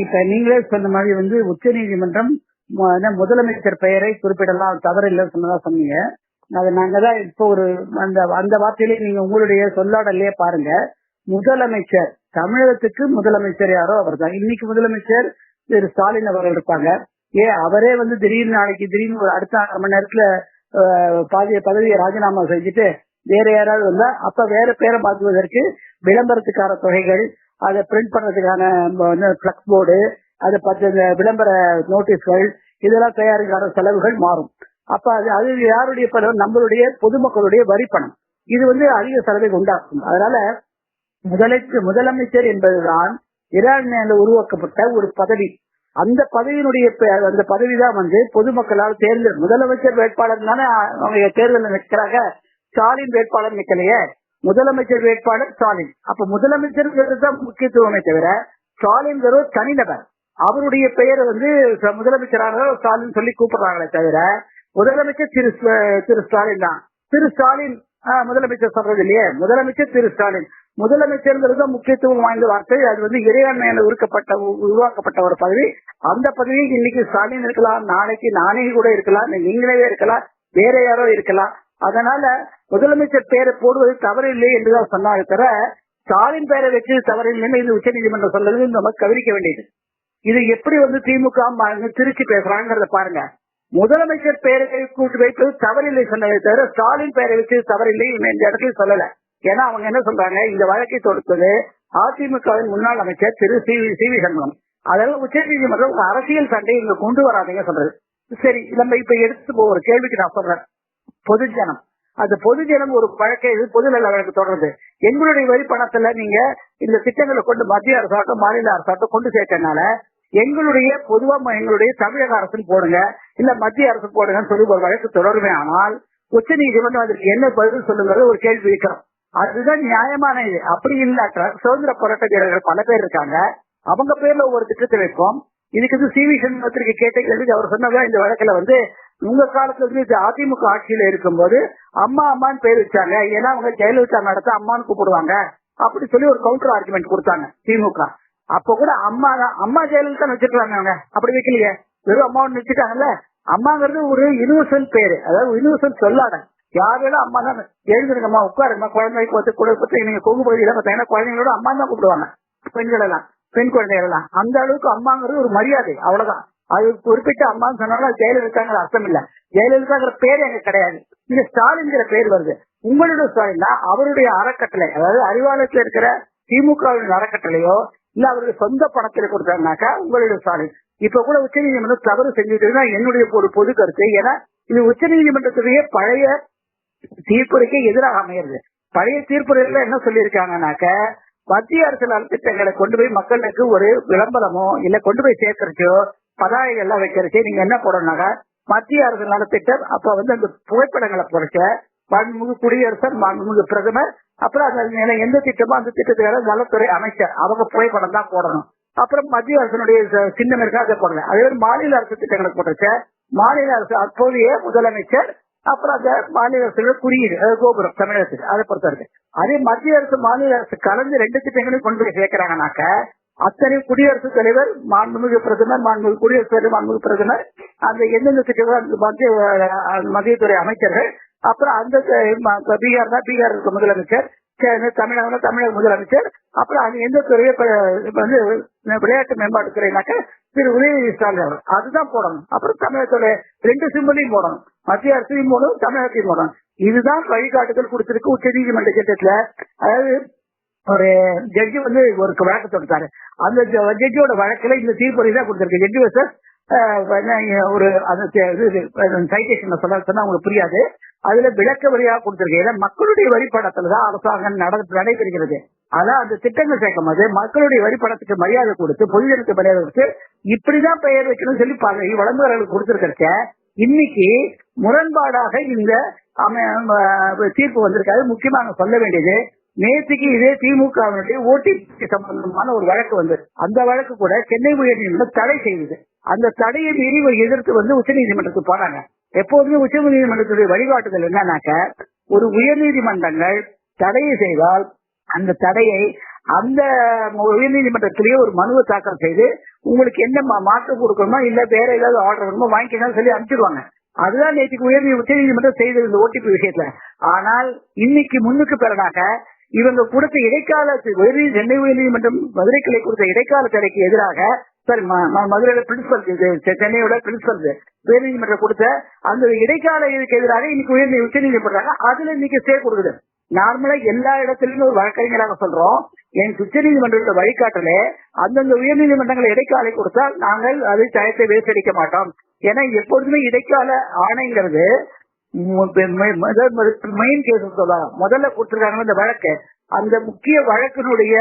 இப்ப நீங்களே சொன்ன மாதிரி வந்து உச்ச நீதிமன்றம் முதலமைச்சர் பெயரை குறிப்பிடலாம் தவறு இல்லை சொன்னதா சொன்னீங்க. அது நாங்க தான் இப்போ ஒரு அந்த அந்த வார்த்தையிலே நீங்க உங்களுடைய சொல்லாடலையே பாருங்க. முதலமைச்சர் தமிழகத்துக்கு முதலமைச்சர் யாரோ அவர் தான் இன்னைக்கு முதலமைச்சர் திரு ஸ்டாலின் அவர்கள் இருப்பாங்க. ஏ அவரே வந்து திடீர்னு நாளைக்கு திடீர்னு ஒரு அடுத்த அரை மணி நேரத்துல பாதிய பதவியை ராஜினாமா செஞ்சுட்டு வேற யாராவது வந்தா அப்ப வேற பேரை மாற்றுவதற்கு விளம்பரத்துக்கான தொகைகள் அதை பிரிண்ட் பண்றதுக்கான பிளக்ஸ் போர்டு அதை பத்து விளம்பர நோட்டீஸ்கள் இதெல்லாம் தயாரிக்கிற செலவுகள் மாறும். அப்ப அது அது யாருடைய பணம்? நம்மளுடைய பொதுமக்களுடைய வரி பணம். இது வந்து அதிக செலவை உண்டாக்கும். அதனால முதலமைச்சர் முதலமைச்சர் என்பதுதான் இரான் உருவாக்கப்பட்ட ஒரு பதவி. அந்த பதவியினுடைய அந்த பதவி தான் வந்து பொதுமக்களால் தேர்ந்தெடு முதலமைச்சர் வேட்பாளர் தானே அவங்க தேர்தலில் நிற்கிறாங்க. ஸ்டாலின் வேட்பாளர் நிக்கலையே. முதலமைச்சர் வேட்பாளர் ஸ்டாலின். அப்ப முதலமைச்சர் தான் முக்கியத்துவமே தவிர ஸ்டாலின் தனிநபர். அவருடைய பெயரை வந்து முதலமைச்சராக ஸ்டாலின் சொல்லி கூப்பிடுறாங்களே தவிர முதலமைச்சர் திரு திரு ஸ்டாலின் தான். திரு ஸ்டாலின் முதலமைச்சர் சொல்றது இல்லையே? முதலமைச்சர் திரு ஸ்டாலின். முதலமைச்சர்ங்கிறது முக்கியத்துவம் வாய்ந்த வார்த்தை. அது வந்து இறையாண்மையில உருக்கப்பட்ட உருவாக்கப்பட்ட ஒரு பதவி. அந்த பதவி இன்னைக்கு ஸ்டாலின் இருக்கலாம் நாளைக்கு நானே கூட இருக்கலாம் நீங்களே இருக்கலாம் வேற யாரோ இருக்கலாம். அதனால முதலமைச்சர் பேரை போடுவது தவறில்லை என்றுதான் சொன்னாங்க தவிர ஸ்டாலின் பேரை வச்சு தவறில்லைன்னு இது உச்ச நீதிமன்றம் சொல்றது நம்ம கவனிக்க வேண்டியது. இது எப்படி வந்து திமுக திருச்சி பேசுறாங்கிறத பாருங்க. முதலமைச்சர் பெயரை கூட்டு வைப்பது தவறில்லை சொன்னதை தவிர ஸ்டாலின் பெயரை வச்சு தவறில்லை இந்த இடத்துல சொல்லல. ஏன்னா அவங்க என்ன சொல்றாங்க? இந்த வழக்கை தொடுத்தது அதிமுகவின் முன்னாள் அமைச்சர் Thiru C C V Shanmugam. அதெல்லாம் உச்ச நீதிமன்றம் அரசியல் சண்டை இங்க கொண்டு வராதீங்க சொல்றது. சரி நம்ம இப்ப எடுத்து ஒரு கேள்விக்கு நான் சொல்றேன். பொதுஜனம். அந்த பொதுஜனம் ஒரு வழக்கை பொது நல வழக்கு தொடர்ந்து எங்களுடைய வரி பணத்துல நீங்க இந்த திட்டங்களை கொண்டு மத்திய அரசாட்டம் மாநில அரசாட்டம் கொண்டு சேர்க்கறதுனால எங்களுடைய பொதுவா எங்களுடைய தமிழக அரசு போடுங்க இல்ல மத்திய அரசு போடுங்கன்னு சொல்லி ஒரு வழக்கு தொடருமே ஆனால் உச்ச நீதிமன்றம் அதற்கு என்ன பதில் சொல்லுங்கிறது ஒரு கேள்வி இருக்கிறோம் அதுதான் நியாயமான இது. அப்படி இல்லாட்ட சுதந்திர போராட்ட வீரர்கள் பல பேர் இருக்காங்க. அவங்க பேர்ல ஒரு திட்டத்தை வைப்போம். இதுக்கு வந்து சி வி சண்முகத்திற்கு கேட்ட கேள்வி அவர் சொன்னதா இந்த வழக்குல வந்து உங்க காலத்துல வந்து அதிமுக ஆட்சியில இருக்கும்போது அம்மா அம்மான்னு பேர் வச்சாங்க. ஏன்னா அவங்க ஜெயலலிதா நடத்த அம்மான்னு கூப்பிடுவாங்க. அப்படி சொல்லி ஒரு கவுண்டர் ஆர்குமெண்ட் கொடுத்தாங்க திமுக. அப்ப கூட அம்மா தான் அம்மா ஜெயலலிதா வச்சிருக்காங்க அவங்க அப்படி வைக்கலையே. வெறும் அம்மாவுன்னு வச்சுட்டாங்கல்ல அம்மாங்கிறது ஒரு யூனிவர்சல் பேரு. அதாவது யூனிவர்சல் சொல்லாட யாரும் அம்மா தான் எழுதுருங்கம்மா உட்காருங்கம்மா. குழந்தைக்கு வந்து கூட நீங்க கொங்கு பகுதியில பார்த்தீங்கன்னா குழந்தைங்களோட அம்மா தான் கூப்பிடுவாங்க. பெண்கள் எல்லாம். பெண் குழந்தைகள்? எல்லாம் அந்த அளவுக்கு அம்மாங்கிறது ஒரு மரியாதை அவ்வளவுதான். அது குறிப்பிட்ட அம்மான்னு சொன்னாலும் ஜெயலலிதாங்கிற அர்த்தம் இல்ல. ஜெயலலிதாங்கிற பேர் எங்க கிடையாது. இங்க ஸ்டாலின்ங்கிற பேர் வருது. உங்களுடைய ஸ்டாலின்னா அவருடைய அறக்கட்டளை அதாவது அறிவாலயத்தில் இருக்கிற திமுகவின் அறக்கட்டளையோ இல்ல அவருடைய சொந்த பணத்தில் கொடுத்தாங்கனாக்கா உங்களுடைய ஸ்டாலின் இப்ப கூட உச்ச நீதிமன்றம் தவறு செஞ்சுட்டுன்னா என்னுடைய ஒரு பொது கருத்து. ஏன்னா இது உச்ச நீதிமன்றத்துடைய பழைய தீர்ப்புரைக்கு எதிராக அமையிறது. பழைய தீர்ப்புரையில என்ன சொல்லியிருக்காங்கனாக்க மத்திய அரசு நலத்திட்டங்களை கொண்டு போய் மக்களுக்கு ஒரு விளம்பரமோ இல்ல கொண்டு போய் சேர்க்கறச்சோ பதாகைகள் எல்லாம் வைக்கிறச்சே நீங்க என்ன போடணும்னாக்கா மத்திய அரசு நலத்திட்டம் அப்ப வந்து அந்த புகைப்படங்களை குறைச்ச மாண்புமிகு குடியரசர் மாண்புமிகு பிரதமர் அப்புறம் அந்த எந்த திட்டமோ அந்த திட்டத்துக்காக நலத்துறை அமைச்சர் அவங்க புகைப்படம் தான் போடணும். அப்புறம் மத்திய அரசனுடைய சின்னம் இருக்கா அதை போடல. அதே மாதிரி மாநில அரசு திட்டங்களை போட்டுச்ச மாநில அரசு அப்போதைய முதலமைச்சர் அப்புறம் அந்த மாநில அரசு குறியீடு கோபுரம் தமிழகத்துக்கு அதை பொறுத்த இருக்கு அதே மத்திய அரசு மாநில அரசு கலந்து ரெண்டு திட்டங்களையும் கொண்டு போய் சேர்க்கிறாங்கனாக்க அத்தனை குடியரசுத் தலைவர் மாண்புமிகு பிரதமர் மாண்புமிகு குடியரசுத் தலைவர் மாண்புமிகு பிரதமர் அந்த எந்தெந்த திட்டங்கள் மத்திய மத்தியத்துறை அமைச்சர்கள் அப்புறம் அந்த பீகார் தான் பீகார் இருக்க முதலமைச்சர் தமிழகம் தமிழக முதலமைச்சர் அப்புறம் அது எந்த துறையை வந்து விளையாட்டு மேம்பாட்டுத்துறைனாக்க திரு உதயநிதி ஸ்டாலின் அதுதான் போடணும். அப்புறம் தமிழகத்துடைய ரெண்டு சிம்பிளையும் போடணும். மத்திய அரசையும் போடணும் தமிழகத்தையும் போடணும். இதுதான் வழிகாட்டுதல் கொடுத்திருக்கு உச்ச நீதிமன்ற சட்டத்துல. அதாவது ஒரு ஜட்ஜி வந்து ஒரு வழக்கு தொடுத்தாரு. அந்த ஜட்ஜியோட வழக்குல இந்த தீர்ப்பொறி தான் கொடுத்திருக்கு ஜட்ஜி சார் ஒரு சைட்டேஷன் சொல்ல சொன்னா உங்களுக்கு புரியாது. அதுல விளக்க வரியா கொடுத்திருக்கு ஏன்னா மக்களுடைய வரிப்படத்துல தான் அரசாங்கம் நடைபெறுகிறது. ஆனா அந்த திட்டங்கள் சேர்க்கும் போது மக்களுடைய வரிப்படத்துக்கு மரியாதை கொடுத்து பொதுஜனுக்கு மரியாதை கொடுத்து இப்படிதான் பெயர் வைக்கணும்னு சொல்லி வழங்குவர்களுக்கு கொடுத்திருக்க இன்னைக்கு முரண்பாடாக இந்த தீர்ப்பு வந்திருக்காது முக்கியமாக சொல்ல வேண்டியது நேற்றுக்கு இதே திமுகவினுடைய ஓடிபி சம்பந்தமான ஒரு வழக்கு வந்தது அந்த வழக்கு கூட சென்னை உயர்நீதிமன்றம் தடை செய்தது. அந்த தடையை மீறி எதிர்த்து வந்து உச்சநீதிமன்றத்துக்கு போனாங்க எப்போதுமே உச்ச நீதிமன்றத்துடைய வழிகாட்டுதல் என்னன்னாக்க ஒரு உயர்நீதிமன்றங்கள் தடையை செய்தால் அந்த தடையை அந்த உயர்நீதிமன்றத்திலேயே ஒரு மனுவை தாக்கல் செய்து உங்களுக்கு என்ன மாற்று மாற்றம் கொடுக்கணுமா இல்ல வேற ஏதாவது ஆர்டர் வேணுமோ வாங்கிக்கலாம் சொல்லி அனுப்பிச்சிடுவாங்க அதுதான் நேற்றுக்கு உயர் உச்சநீதிமன்றம் செய்தது இந்த ஓடிபி விஷயத்துல. ஆனால் இன்னைக்கு முன்னுக்கு பிறனாக இவங்க கொடுத்த இடைக்கால உயர் சென்னை உயர்நீதிமன்றம் மதுரை கிளை கொடுத்த இடைக்கால தடைக்கு எதிராக சாரி மதுரையில பிரின்சிபல் சென்னையோட பிரின்சிபல் உயர்நீதிமன்றம் கொடுத்த அந்த இடைக்கால இதுக்கு எதிராக இன்னைக்கு உயர் உச்சநீதிமன்றம் அதுல இன்னைக்கு ஸ்டே கொடுக்குது. நார்மலா எல்லா இடத்துலயும் ஒரு வழக்கறிஞராக சொல்றோம். என் உச்சநீதிமன்றத்தோட வழிகாட்டலே அந்தந்த உயர்நீதிமன்றங்கள் இடைக்காலை கொடுத்தால் நாங்கள் அது சயத்தை வேசடிக்க மாட்டோம். ஏன்னா எப்பொழுதுமே இடைக்கால ஆணைங்கிறது மெயின் கேஸ் சொல்லலாம். முதல்ல கொடுத்திருக்காங்க இந்த வழக்கு. அந்த முக்கிய வழக்கினுடைய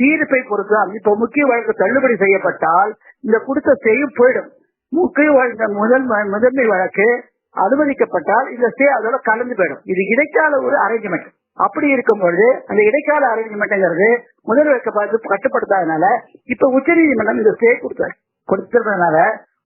தீர்ப்பை பொறுத்து இப்ப முக்கிய வழக்கு தள்ளுபடி செய்யப்பட்டால் இந்த கொடுத்த செய்யும் போயிடும். முக்கிய வழக்கு முதல் முதன்மை வழக்கு அனுமதிக்கப்பட்டால் இந்த ஸ்டே அதோட கலந்து போயிடும். இது இடைக்கால ஒரு அரேஞ்ச்மெண்ட். அப்படி இருக்கும் பொழுது அந்த இடைக்கால அரேஞ்ச்மெண்ட்ங்கிறது முதல் வழக்க பார்த்து கட்டுப்படுத்தாதனால இப்ப உச்சநீதிமன்றம் இந்த ஸ்டே கொடுத்தாரு கொடுத்ததுனால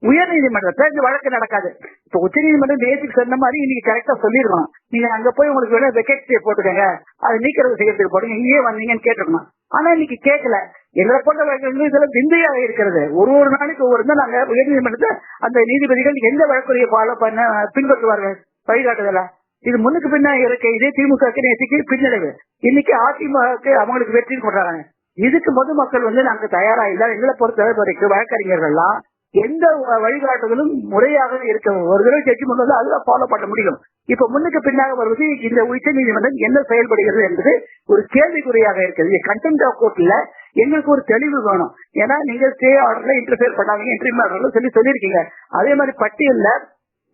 உயர் நீதிமன்றத்துல இந்த வழக்கு நடக்காது. இப்ப உச்ச நீதிமன்றம் நேற்றுக்கு சொன்ன மாதிரி இன்னைக்கு கரெக்டா சொல்லிருக்கணும் நீங்க அங்க போய் உங்களுக்கு வேணும் வெக்கெட் ஸ்டே போட்டுக்கங்க. அதை நீக்கிறது செய்யறதுக்கு போடுங்க. இங்கேயே வந்தீங்கன்னு கேட்டிருக்கணும். ஆனா இன்னைக்கு கேட்கல. எங்களை போன்ற வழக்குகள் இதெல்லாம் விந்தையாக இருக்கிறது. ஒரு ஒரு நாளைக்கு ஒவ்வொரு நாள் நாங்க உயர் நீதிமன்றத்தை அந்த நீதிபதிகள் எந்த வழக்குரிய ஃபாலோ பண்ண பின்பற்றுவார்கள்? வழிகாட்டுதல? இது முன்னுக்கு பின்னா இருக்க. இதே திமுக நேற்றுக்கு பின்னடைவு. இன்னைக்கு அதிமுக அவங்களுக்கு வெற்றி கொண்டாடுறாங்க இதுக்கு பொதுமக்கள் வந்து நாங்க தயாரா இல்ல. எங்களை பொறுத்த வரைக்கும் வழக்கறிஞர்கள்லாம் எந்த வழிகாட்டுதலும் முறையாக இருக்க ஒரு தடவை ஜட்ஜ்மெண்ட் வந்து அதுதான் ஃபாலோ பண்ண முடியும். இப்ப முன்னுக்கு பின்னாக வருவது இந்த உச்ச நீதிமன்றம் என்ன செயல்படுகிறது என்பது ஒரு கேள்விக்குறியாக இருக்குது. கண்டென்ட் ஆஃப் கோர்ட்ல எங்களுக்கு ஒரு தெளிவு வேணும். ஏன்னா நீங்க ஸ்டே ஆர்டர்ல இன்டர்ஃபியர் பண்ணாதீங்க இன்டர்வியூ ஆர்டர்ல சொல்லி சொல்லியிருக்கீங்க. அதே மாதிரி பட்டியல்ல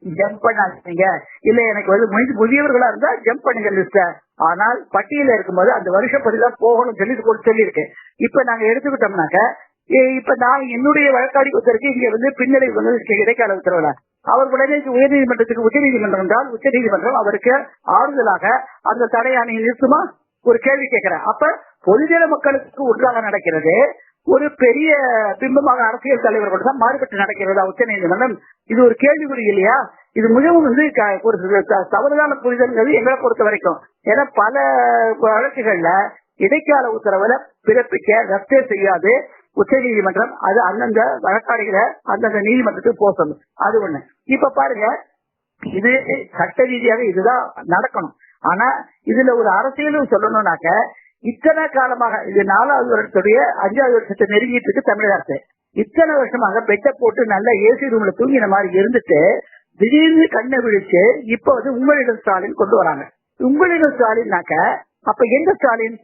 ஜம்ப் பண்ணாதீங்க. இல்ல எனக்கு வந்து முதி- முதியவர்களா இருந்தா ஜம்ப் பண்ணுங்க லிஸ்ட ஆனால் பட்டியல இருக்கும்போது அந்த வருஷப்படிதான் போகணும் சொல்லிட்டு சொல்லியிருக்கு இப்ப நாங்க எடுத்துக்கிட்டோம்னாக்க இப்ப நான் என்னுடைய வழக்காடி ஒருத்தருக்கு இங்க வந்து பின்னடைவு வந்து இடைக்கால உத்தரவுல. அவர் உடனே உயர்நீதிமன்றத்துக்கு உச்சநீதிமன்றம் என்றால் உச்சநீதிமன்றம் அவருக்கு ஆறுதலாக அந்த தடையானை நிறுத்துமா? ஒரு கேள்வி கேட்கிறேன். அப்ப பொதுஜன மக்களுக்கு ஒன்றாக நடக்கிறது. ஒரு பெரிய பிம்பமாக அரசியல் தலைவர்கள் தான் மாறுபட்டு நடக்கிறதா. உச்ச நீதிமன்றம். இது ஒரு கேள்விக்குறி இல்லையா? இது மிகவும் வந்து க- ஒரு தவறுதான புரிதல்ங்கிறது எங்களை பொறுத்த வரைக்கும். ஏன்னா பல வழக்குகள்ல இடைக்கால உத்தரவுல பிறப்பிக்க ரத்தே செய்யாது உச்ச நீதிமன்றம். அது அந்தந்த வழக்காடுகளை அந்தந்த நீதிமன்றத்துக்கு போக சொல்லும் அது ஒண்ணு. இப்ப பாருங்க இது சட்ட ரீதியாக இதுதான் நடக்கணும். ஆனா இதுல ஒரு அரசியலும் சொல்லணும்னாக்க இத்தனை காலமாக இது நாலாவது வருஷத்துடைய அஞ்சாவது வருஷத்தை நெருங்கிட்டு இருக்கு தமிழக அரசு. இத்தனை வருஷமாக பெட்டை போட்டு நல்ல ஏசி ரூம்ல தூங்கின மாதிரி இருந்துட்டு திடீர்னு கண்ணை விழிச்சு இப்ப வந்து உங்களிடம் ஸ்டாலின் கொண்டு வராங்க. உங்களிடம் ஸ்டாலின்னாக்க அப்ப எந்த ஸ்டாலின்?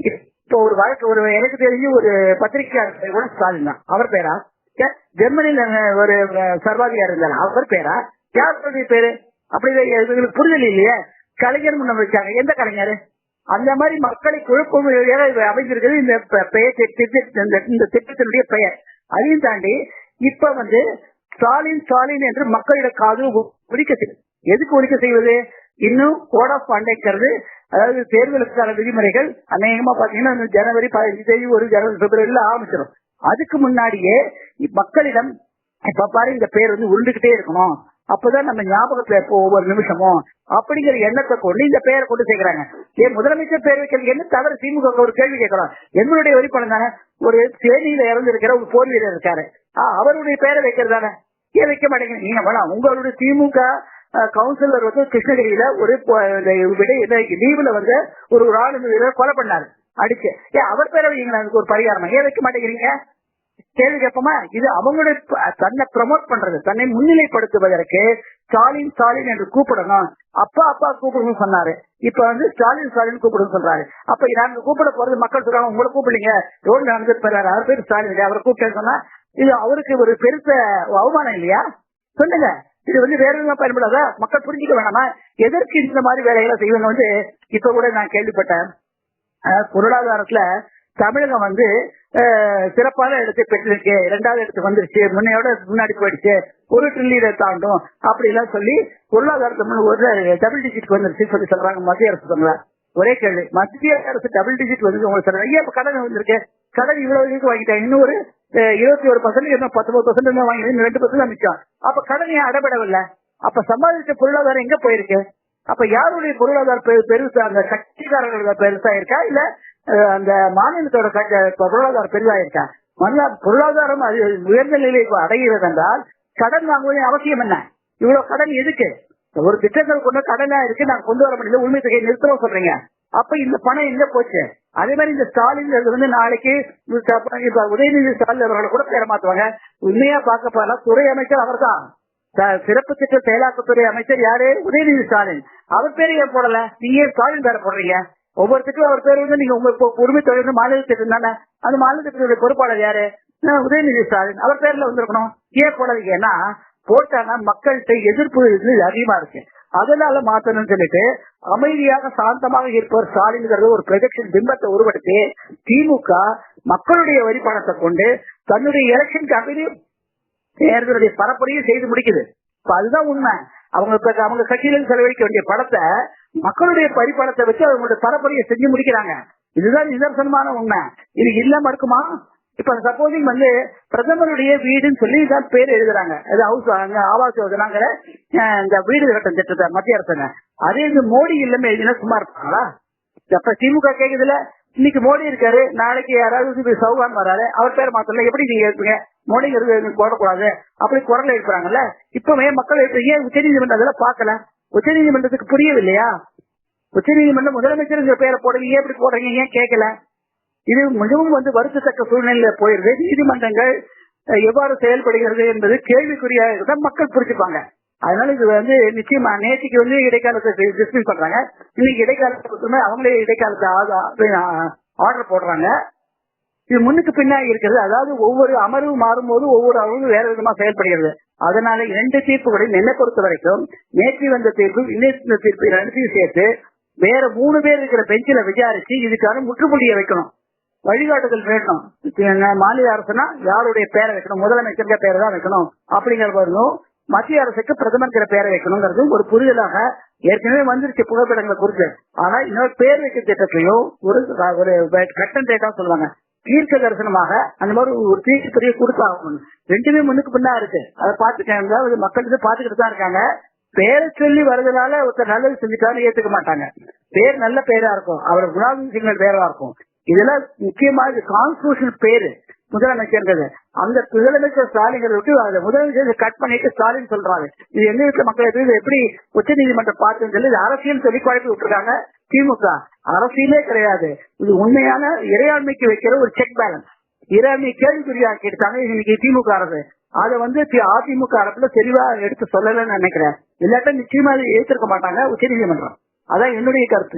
இப்போ ஒரு வழக்கு ஒரு எனக்கு தெரிஞ்சு ஒரு பத்திரிகையாளர் கூட ஸ்டாலின் தான். அவர் பேரா? ஜெர்மனியில ஜெர்மனில ஒரு சர்வாதிகாரி இருந்தார். அவர் பேரா? யாருடைய பேரு? அப்படி எங்களுக்கு புரிதல் இல்லையே. கலைஞர் முன்ன வச்சாங்க. எந்த கலைஞர்? அந்த மாதிரி மக்களை குழப்பம் அமைஞ்சிருக்கிறது இந்த பெயர் இந்த- திட்டத்தினுடைய பெயர். அதையும் தாண்டி இப்ப வந்து ஸ்டாலின் ஸ்டாலின் என்று மக்களிட காது ஒழிக்க ஒலிக்க எதுக்கு ஒழிக்க செய்வது? இன்னும் கோட் ஆஃப் கான்டாக்ட் அதாவது தேர்தலுக்கான விதிமுறைகள் அநேகமா பாத்தீங்கன்னா இந்த ஜனவரி பதினஞ்சு தேதி ஒரு ஜனவரி பிப்ரவரியில ஆரம்பிச்சிடும் அதுக்கு முன்னாடியே மக்களிடம் இப்ப பாரு இந்த பேர் வந்து உருண்டுகிட்டே இருக்கணும். அப்பதான் நம்ம ஞாபகத்துல இருப்போம் ஒவ்வொரு நிமிஷமும் அப்படிங்கிற எண்ணத்தை கொண்டு இந்த பெயரை கொண்டு சேர்க்கிறாங்க. ஏன் முதலமைச்சர் பேர் வைக்கிறது என்ன தவறு? திமுக ஒரு கேள்வி கேட்கலாம் எங்களுடைய வரிப்பணம் தானே? ஒரு தேனியில இறந்திருக்கிற ஒரு போர் வீரர் இருக்காரு. அவருடைய பெயரை வைக்கிறது தானே? ஏன் வைக்க மாட்டேங்க நீங்க வேணாம் உங்களுடைய திமுக கவுன்சிலர் வந்து கிருஷ்ணகிரியில ஒரு லீவுல வந்து ஒரு ராணுவ வீரர் கொலை பண்ணாரு. அடிச்சு. ஏன் அவர் பேரை வைங்களா அதுக்கு ஒரு பரிகாரமா? ஏன் வைக்க மாட்டேங்கிறீங்க? கேள்வி கேட்போமா? இது அவங்களுடைய தன்னை ப்ரமோட் பண்றது. தன்னை முன்னிலைப்படுத்துவதற்கு ஸ்டாலின் ஸ்டாலின் என்று கூப்பிடணும். அப்பா அப்பா கூப்பிடணும்னு சொன்னாரு. இப்ப வந்து ஸ்டாலின் ஸ்டாலின் கூப்பிடணும் சொல்றாரு. அப்ப நாங்க கூப்பிட போறது மக்கள் சொல்றாங்க உங்களை கூப்பிடுங்க ரோட்ல நடந்து போறாரு. அவர் பேர் ஸ்டாலின் இல்லையா? அவரை கூப்பிட்டேன்னு சொன்னா இது அவருக்கு ஒரு பெருச அவமானம் இல்லையா? சொல்லுங்க. இது வந்து வேற எதுவும் பயன்படாதா? மக்கள் புரிஞ்சுக்க வேணாமா? எதற்கு இந்த மாதிரி வேலைகளை செய்வாங்க வந்து இப்ப கூட நான் கேள்விப்பட்டேன். பொருளாதாரத்துல தமிழகம் வந்து சிறப்பான இடத்தை பெற்றிருக்கு. இரண்டாவது இடத்துக்கு வந்துருச்சு. முன்னையோட முன்னாடி போயிடுச்சு. ஒரு ட்ரில்லியனை தாண்டும் அப்படி எல்லாம் சொல்லி பொருளாதாரத்தை ஒரு டபுள் டிஜிட் வந்துருச்சு சொல்லி சொல்றாங்க. மத்திய அரசு சொல்றாங்க ஒரே கேள்வி. மத்திய அரசு டபுள் டிஜிட் வந்து உங்களுக்கு சொல்றாங்க ஐயா இப்ப கடன் வந்திருக்கு. கடன் இவ்வளவு இதுக்கு வாங்கிட்டாங்க இன்னும் ஒரு இருபத்தி ஒரு பர்சன்ட் இன்னும் பத்தொன்பது பர்சன்ட் இன்னும் வாங்கி இன்னும் ரெண்டு பர்சன்ட் மிச்சம். அப்ப கடன் ஏன் அடைபடவில்லை அப்ப சம்பாதிச்ச பொருளாதாரம் எங்க போயிருக்கு? அப்ப யாருடைய பொருளாதார பெரு- பெருசா அந்த கட்சிக்காரர்கள் பெருசா இருக்கா? இல்ல அந்த மாநிலத்தோட பொருளாதாரம் பெரிதா மனிதா பொருளாதாரம் அது உயர்ந்த நிலையை அடைகிறது என்றால் கடன் வாங்குவதின் அவசியம் என்ன? இவ்வளவு கடன் எதுக்கு? ஒரு திட்டங்கள் கொண்டு கடனா இருக்கு நான் கொண்டு வர முடியல உண்மை தொகையை நிறுத்தவும் சொல்றீங்க. அப்ப இந்த பணம் எங்க போச்சு? அதே மாதிரி இந்த ஸ்டாலின் வந்து நாளைக்கு உதயநிதி ஸ்டாலின் அவர்களை கூட பேர மாத்துவாங்க. உண்மையா பார்க்க போனா துறை அமைச்சர் அவர்தான். சிறப்பு திட்ட செயலாக்கத்துறை அமைச்சர் யாரு? உதயநிதி ஸ்டாலின். அவர் பேரு ஏன் போடல? நீ ஏன் ஸ்டாலின் பேரை போடுறீங்க? ஒவ்வொருத்துக்கும் அவர் பேர் வந்து நீங்க உங்க இப்போ உரிமை தொழில் வந்து தானே அந்த மாநில பொறுப்பாளர் யாரு? உதயநிதி ஸ்டாலின். அவர் பேர்ல வந்திருக்கணும். ஏன் போடாதீங்க ஏன்னா போட்டானா மக்கள்கிட்ட எதிர்ப்பு இது அதிகமா இருக்கு. அதனால மாத்தணும்னு சொல்லிட்டு அமைதியாக சாந்தமாக இருப்பவர் ஸ்டாலின்ங்கிறது ஒரு ப்ரொஜெக்ஷன் பிம்பத்தை உருவெடுத்து திமுக மக்களுடைய வரி பணத்தை கொண்டு தன்னுடைய எலெக்ஷன் கம்பெனி தேர்தலுடைய பரப்புரையும் செய்து முடிக்குது. அதுதான் உண்மை. அவங்க அவங்க கட்சியில செலவழிக்க வேண்டிய படத்தை மக்களுடைய பரிபணத்தை வச்சு அவங்களுடைய பரப்புரையை செஞ்சு முடிக்கிறாங்க. இதுதான் நிதர்சனமான உண்மை. இது இல்லாம இருக்குமா? இப்ப சப்போசிங் வந்து பிரதமருடைய வீடுன்னு சொல்லி தான் பேர் எழுதுறாங்க. அது ஹவுஸ் ஆவாஸ் யோஜனாங்கிற இந்த வீடு கட்டம் திட்டத்தை மத்திய அரசுங்க அதே இந்த மோடி இல்லாம எழுதினா சும்மா இருப்பாங்களா? அப்ப திமுக கேக்குதுல இன்னைக்கு மோடி இருக்காரு நாளைக்கு யாராவது சௌகான் வராரு அவர் பேர் மாத்தல எப்படி நீங்க இருப்பீங்க மோடிங்கிறது போடக்கூடாது. அப்படி குரல் எழுப்புறாங்கல்ல இப்பவே மக்கள் ஏன் உச்சநீதிமன்றம் அதெல்லாம் பார்க்கல? உச்சநீதிமன்றத்துக்கு புரியவில்லையா? உச்சநீதிமன்றம் முதலமைச்சர் பேரை போடுறீங்க எப்படி போடுறீங்க? ஏன் கேட்கல? இது மிகவும் வந்து வருத்தத்தக்க சூழ்நிலையில போயிருது. நீதிமன்றங்கள் எவ்வாறு செயல்படுகிறது என்பது கேள்விக்குறியா இருந்தா மக்கள் புரிஞ்சுப்பாங்க. அதனால இது வந்து நிச்சயமா நேற்றுக்கு வந்து இடைக்காலத்தை டிஸ்மிஸ் பண்றாங்க. இன்னைக்கு இடைக்காலத்தை அவங்களே இடைக்காலத்தை ஆர்டர் போடுறாங்க. இது முன்னுக்கு பின்னாடி இருக்கிறது. அதாவது ஒவ்வொரு அமர்வு மாறும்போது ஒவ்வொரு அமர்வு வேற விதமா செயல்படுகிறது. அதனால இரண்டு தீர்ப்புகளையும் என்ன பொறுத்த வரைக்கும் நேற்று வந்த தீர்ப்பு இன்னைக்கு தீர்ப்பு ரெண்டு சேர்த்து வேற மூணு பேர் இருக்கிற பெஞ்சில விசாரிச்சு இதுக்கான முற்றுப்புள்ளியை வைக்கணும். வழிகாட்டுதல் வேணும். என்ன மாநில அரசுனா யாருடைய பேரை வைக்கணும்? முதலமைச்சருங்க பேரை தான் வைக்கணும். அப்படிங்கிற வரணும் மத்திய அரசுக்கு பிரதமர்கிற பேரை வைக்கணுங்கிறது ஒரு புரிதலாக ஏற்கனவே வந்துருச்சு புகைப்படங்களை குறித்து. ஆனா இன்னொரு பேர் வைக்க திட்டத்திலையும் ஒரு ஒரு கட்டன் டேட்டா சொல்லுவாங்க. தீர்க்க தரிசனமாக அந்த மாதிரி ஒரு தீர்ப்பு பெரிய கொடுத்தாகணும். ரெண்டுமே முன்னுக்கு பின்னா இருக்கு. அதை பார்த்துக்காங்க அது மக்கள் வந்து பார்த்துக்கிட்டு தான் இருக்காங்க. பேரை சொல்லி வர்றதுனால ஒருத்தர் நல்லது செஞ்சுட்டாலும் ஏத்துக்க மாட்டாங்க. பேர் நல்ல பேரா இருக்கும். அவர் குணாபதி சிங்கள் பேரா இருக்கும். இதெல்லாம் முக்கியமா இது கான்ஸ்டியூஷன் பேரு. முதலமைச்சர்ங்கிறது அந்த முதலமைச்சர் ஸ்டாலின் விட்டு அதை முதலமைச்சர் கட் பண்ணிட்டு ஸ்டாலின் சொல்றாரு. இது எங்க வீட்டுல மக்கள் எப்படி உச்ச நீதிமன்றம் பார்த்துன்னு சொல்லி அரசியல் சொல்லி குழப்பி விட்டுருக்காங்க. திமுக அரசியலே கிடையாது. இது உண்மையான இறையாண்மைக்கு வைக்கிற ஒரு செக் பேலன்ஸ் இறையாண்மை கேள்விக்குறியாக்கி எடுத்தாங்க இன்னைக்கு திமுக அரசு. அதை வந்து அதிமுக அரசுல தெளிவா எடுத்து சொல்லலன்னு நினைக்கிறேன். இல்லாட்டா நிச்சயமா ஏற்றிருக்க மாட்டாங்க உச்ச நீதிமன்றம் அதான் என்னுடைய கருத்து.